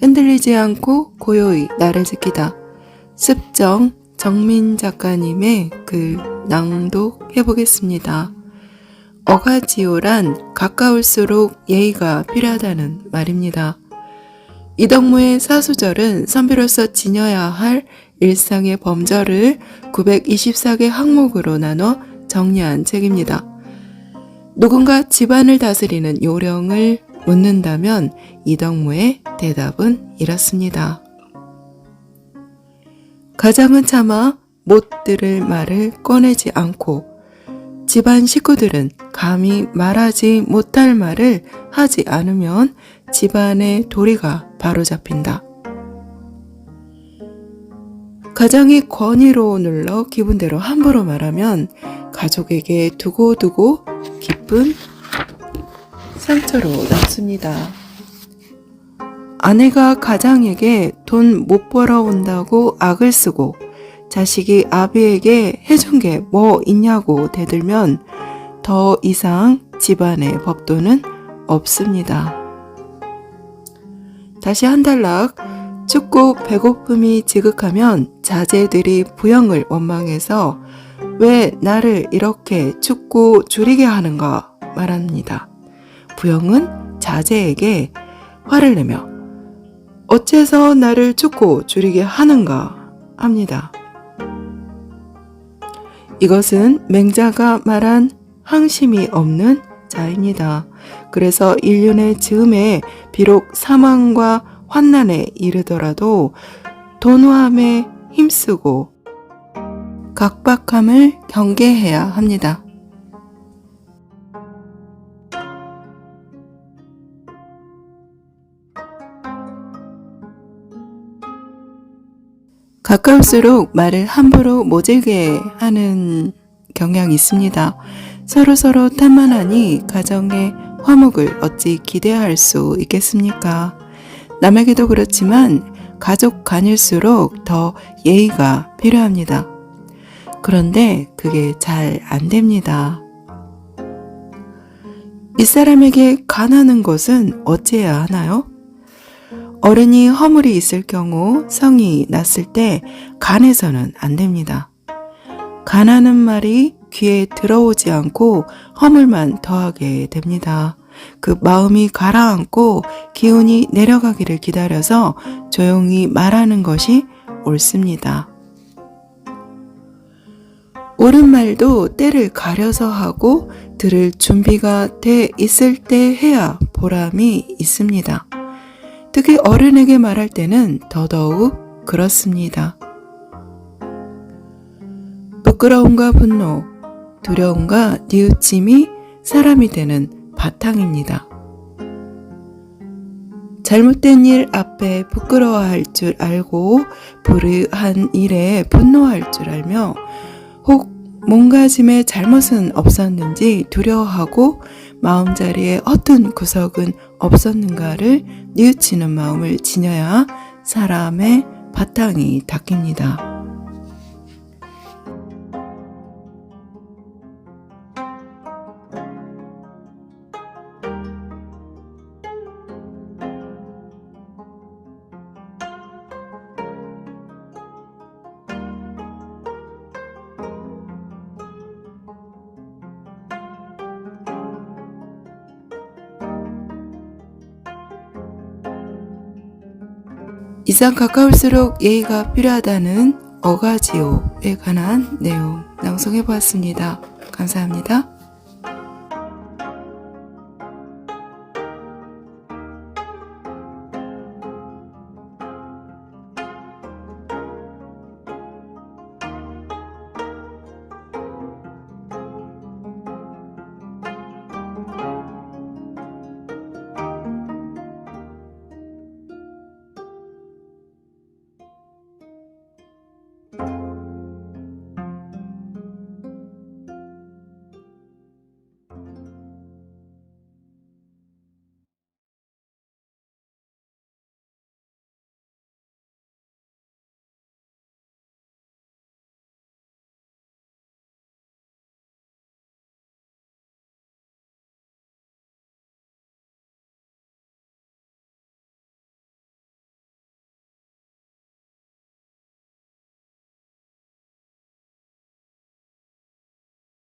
흔들리지 않고 고요히 나를 지키다. 습정 정민 작가님의 글 낭독해 보겠습니다. 어가지오란 가까울수록 예의가 필요하다는 말입니다. 이덕무의 사수절은 선비로서 지녀야 할 일상의 범절을 924개 항목으로 나눠 정리한 책입니다. 누군가 집안을 다스리는 요령을 묻는다면 이덕무의 대답은 이렇습니다. 가장은 차마 못 들을 말을 꺼내지 않고 집안 식구들은 감히 말하지 못할 말을 하지 않으면 집안의 도리가 바로잡힌다. 가장이 권위로 눌러 기분대로 함부로 말하면 가족에게 두고두고 기쁜 상처로 남습니다. 아내가 가장에게 돈 못 벌어온다고 악을 쓰고 자식이 아비에게 해준 게 뭐 있냐고 대들면 더 이상 집안의 법도는 없습니다. 다시 한 단락. 춥고 배고픔이 지극하면 자제들이 부영을 원망해서 왜 나를 이렇게 춥고 줄이게 하는가 말합니다. 부영은 자제에게 화를 내며 어째서 나를 춥고 줄이게 하는가 합니다. 이것은 맹자가 말한 항심이 없는 자입니다. 그래서 인륜의 즈음에 비록 사망과 환난에 이르더라도 돈화함에 힘쓰고 각박함을 경계해야 합니다. 가까울수록 말을 함부로 모질게 하는 경향이 있습니다. 서로서로 탐만하니 가정의 화목을 어찌 기대할 수 있겠습니까? 남에게도 그렇지만 가족 간일수록 더 예의가 필요합니다. 그런데 그게 잘 안 됩니다. 윗사람에게 간하는 것은 어찌해야 하나요? 어른이 허물이 있을 경우 성이 났을 때 간해서는 안 됩니다. 간하는 말이 귀에 들어오지 않고 허물만 더하게 됩니다. 그 마음이 가라앉고 기운이 내려가기를 기다려서 조용히 말하는 것이 옳습니다. 옳은 말도 때를 가려서 하고 들을 준비가 돼 있을 때 해야 보람이 있습니다. 특히 어른에게 말할 때는 더더욱 그렇습니다. 부끄러움과 분노, 두려움과 뉘우침이 사람이 되는 바탕입니다. 잘못된 일 앞에 부끄러워할 줄 알고 불의한 일에 분노할 줄 알며 혹 몸가짐에 잘못은 없었는지 두려워하고 마음자리에 어떤 구석은 없었는가를 뉘우치는 마음을 지녀야 사람의 바탕이 닦입니다. 이상 가까울수록 예의가 필요하다는 어가지오에 관한 내용 낭송해 보았습니다. 감사합니다.